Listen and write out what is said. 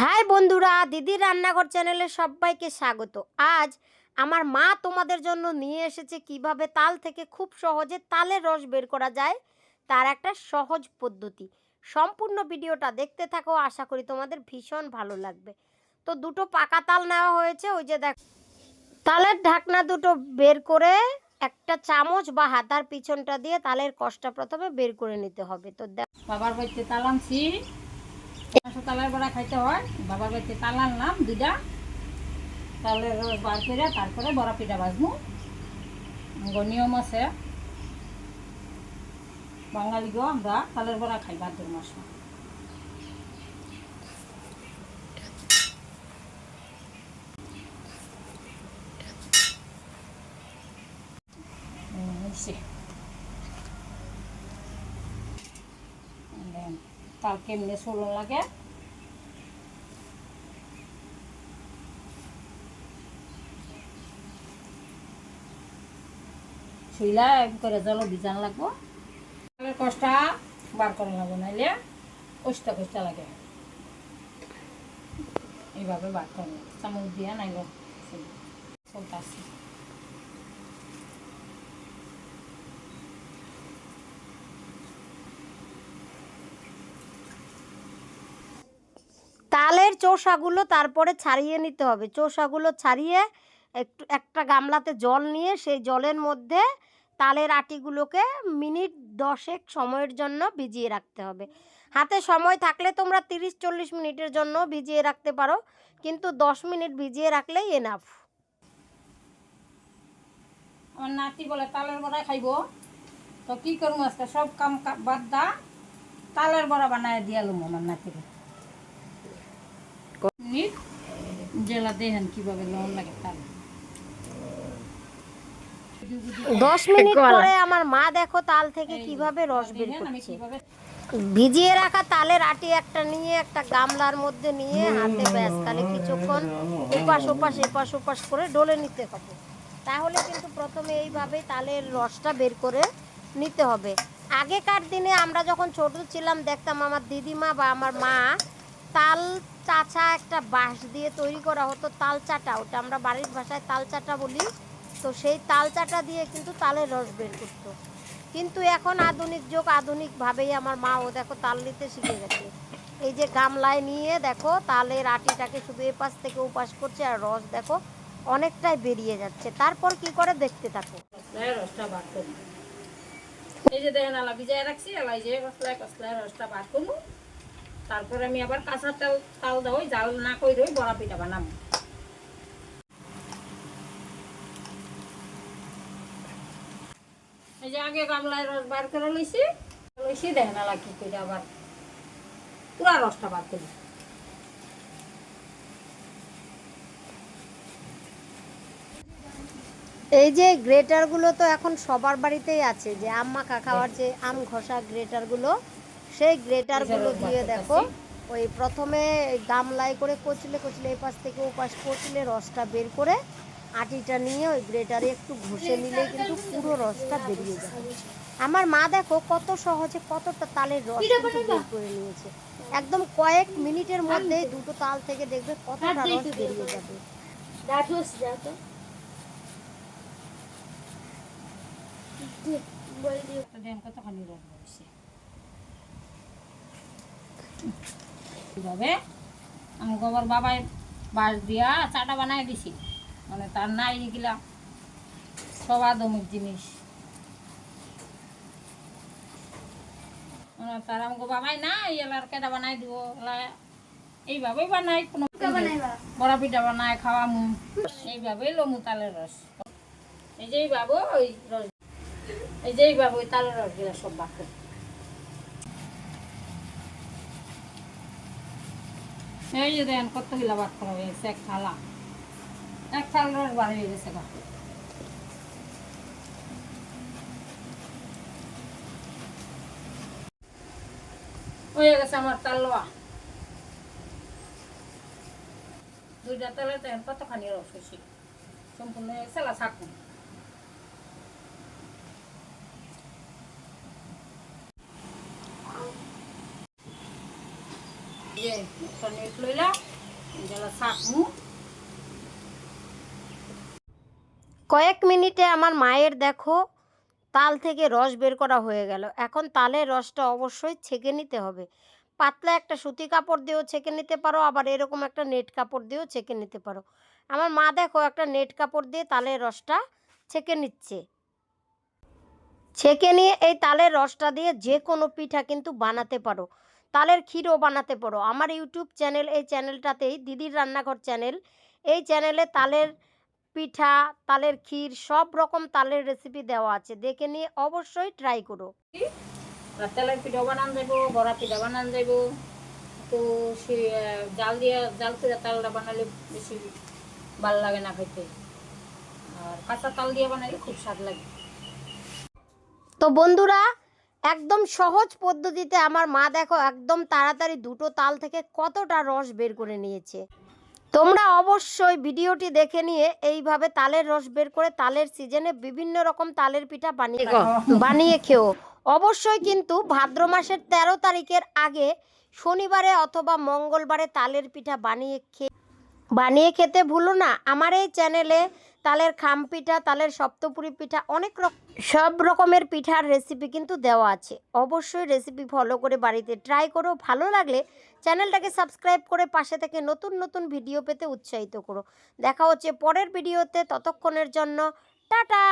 High বন্ধুরা দিদি রান্নাঘর চ্যানেলে সবাইকে স্বাগত। আজ আমার মা তোমাদের জন্য নিয়ে এসেছে কীভাবে তাল থেকে খুব সহজে তালের রস বের করা যায়, তার একটা সহজ পদ্ধতি। সম্পূর্ণ ভিডিওটা দেখতে থাকো, আশা করি তোমাদের ভীষণ ভালো লাগবে। তো দুটো পাকা তাল নেওয়া হয়েছে, ওই যে দেখ। তালের ঢাকনা দুটো বের করে একটা চামচ বা হাতার পিছনটা দিয়ে তালের কষটা প্রথমে বের করে নিতে হবে। তো দেখ। বাবার বাড়িতে তাল আনছি। তালের বড়া খাইতে হয়। বাবার বাড়িতে তাল আনলাম দুইটা। তালের রস বার করে তারপরে বড়া পিঠা ভাজবো। নিয়ম আছে। বাঙালিগো আমরা তালের বড়া খাই ভাদ্র মাসে। হুম, হইছে। দেন তাল কেমনে চলন লাগে। শুইলা করে জল ভিজান লাগবো। কষ্টা বার করে লাগবো, নাইলে কষ্টা কষ্টা লাগে। এইভাবে বার করে চামচ দিয়া নাইলে চলতেছি তালের চোষাগুলো তারপরে ছাড়িয়ে নিতে হবে। চোষাগুলো ছাড়িয়ে একটু, একটা গামলাতে জল নিয়ে সেই জলের মধ্যে তালের আটিগুলোকে মিনিট দশেক সময়ের জন্য ভিজিয়ে রাখতে হবে। হাতে সময় থাকলে তোমরা তিরিশ, চল্লিশ মিনিটের জন্য ভিজিয়ে রাখতে পারো, কিন্তু দশ মিনিট ভিজিয়ে রাখলেই এনাফ আমার নাতি বলে, তালের বড়া খাইবো? তো কি করব আজকে? সব কাম বাদ দা, তালের বড়া বানায় দিয়ালুম আমার নাতিকে জেলা দেখেন কীভাবে লবণ লাগে তাল দশ মিনিট পরে আমার মা দেখো তাল থেকে কীভাবে রস বের করছে। ভিজিয়ে রাখা তালের আটি একটা নিয়ে একটা গামলার মধ্যে নিয়ে হাতে ব্যাস তাহলে কিছুক্ষণ এপাশ ওপাশ এপাশ ওপাশ করে ডলে নিতে হবে। তাহলে কিন্তু প্রথমে এইভাবে তালের রসটা বের করে নিতে হবে। আগেকার দিনে আমরা যখন ছোট ছিলাম দেখতাম আমার দিদিমা বা আমার মা তাল চাচা একটা বাঁশ দিয়ে তৈরি করা হতো তাল চাটা। ওটা আমরা বাড়ির ভাষায় তাল চাটা বলি। তো সেই তাল চাটা দিয়ে কিন্তু তালের রস বের করতো। কিন্তু এখন আধুনিক যুগ, আধুনিকভাবেই আমার মা ও দেখো তাল নিতে শিখে গেছে। এই যে গামলায় নিয়ে দেখো তালের আটিটাকে শুধু এপাশ থেকে ওপাশ করছে আর রস দেখো অনেকটাই বেরিয়ে যাচ্ছে। তারপর কি করে দেখতে থাকো? এই যে দেখেন আলা ভিজায় রাখছি, আলা এই যে কসলায় কসলায় রসটা বার করব। তারপরে আমি আবার কাঁচা তাল তাল দেওয়াই জাল না কই রই বড়া পিঠা বানাবো। এই যে আগে গামলায় রস বার করে লইছি লইছি দেখেন আলা কি করে আবার পুরা রসটা বার করি। এই যে গ্রেটারগুলো তো এখন সবার বাড়িতেই আছে যে আম্মা খাওয়ার যে আম ঘষা গ্রেটারগুলো সেই গ্রেটারগুলো দিয়ে দেখো। ওই প্রথমে গামলায় করে কচলে কচলে এই পাশ থেকে ও পাশ কচলে রসটা বের করে আটিটা নিয়ে ওই গ্রেটারে একটু ঘষে নিলে কিন্তু পুরো রসটা বেরিয়ে যাবে। আমার মা দেখো কত সহজে কতটা তালের রস বের করে নিয়েছে। একদম কয়েক মিনিটের মধ্যে দুটো তাল থেকে দেখবে কতটা রস বেরিয়ে যাবে। কতখানি রস? এইভাবে আমি গোবর বাবাই বাঁশ দিয়া চাটা বানাই দিছি। মানে তার নাই এগুলা। সব আদমিক জিনিস। মানে তার আমাকে বাবাই না এলার কেটা বানাই দিব? এইভাবেই বানাই কোনো বড়া পিঠা বানাই খাওয়ামু এইভাবেই লমু তালের রস। এই যে এইভাবে ওই রস। এই যে এইভাবে ওই তালের রস গিলা সব বাকি এই যে দেন কতগুলা বাদ করা হয়েছে এক থালা। এক থাল রস বার হয়ে গেছে হয়ে গেছে আমার তাল লোয়া দুইটা তালে দেন কতখানি রস হয়েছে। সম্পূর্ণ হয়ে গেছে থাকুন যে একটা নেট শাকমু কয়েক মিনিটে আমার মায়ের দেখো, তাল থেকে রস বের করা হয়ে গেল। এখন তালের রসটা অবশ্যই ছেঁকে নিতে হবে। পাতলা একটা সুতি কাপড় দিয়েও ছেঁকে নিতে পারো, আবার এরকম একটা নেট কাপড় দিয়েও ছেঁকে নিতে পারো। আমার মা দেখো একটা নেট কাপড় দিয়ে তালের রসটা ছেঁকে নিচ্ছে। ছেঁকে নিয়ে এই তালের রসটা দিয়ে যে কোনো পিঠা কিন্তু বানাতে পারো। তালের ক্ষীরও বানাতে পারো। আমার ইউটিউব চ্যানেল এই চ্যানেলটাতেই দিদির রান্নাঘর চ্যানেল। এই চ্যানেলে তালের পিঠা তালের ক্ষীর সব রকম তালের রেসিপি দেওয়া আছে। দেখে নিয়ে অবশ্যই ট্রাই করো। তালের পিঠা বানান যাইব বড়া পিঠা বানান যাইব। তো সে জাল দিয়ে জাল করে তালটা বানালে বেশি ভালো লাগে না খেতে। আর কাঁচা তাল দিয়ে বানালে খুব স্বাদ লাগে। তো বন্ধুরা একদম সহজ পদ্ধতিতে আমার মা দেখো একদম তাড়াতাড়ি দুটো তাল থেকে কতটা রস বের করে নিয়েছে। তোমরা অবশ্যই ভিডিওটি দেখে নিয়ে এইভাবে তালের রস বের করে তালের সিজনে বিভিন্ন রকম তালের পিঠা বানিয়ে বানিয়ে খেও। অবশ্যই কিন্তু ভাদ্র মাসের তেরো তারিখের আগে শনিবারে অথবা মঙ্গলবারে তালের পিঠা বানিয়ে খেয়ে বানিয়ে খেতে ভুলো না। আমার এই চ্যানেলে তালের খাম পিঠা, তালের সপ্তপুরি পিঠা, অনেক রকম সব রকমের পিঠার রেসিপি কিন্তু দেওয়া আছে। অবশ্যই রেসিপি ফলো করে বাড়িতে ট্রাই করো। ভালো লাগলে চ্যানেলটাকে সাবস্ক্রাইব করে পাশে থেকে নতুন নতুন ভিডিও পেতে উৎসাহিত করো। দেখা হচ্ছে পরের ভিডিওতে ততক্ষণের জন্য, টাটা!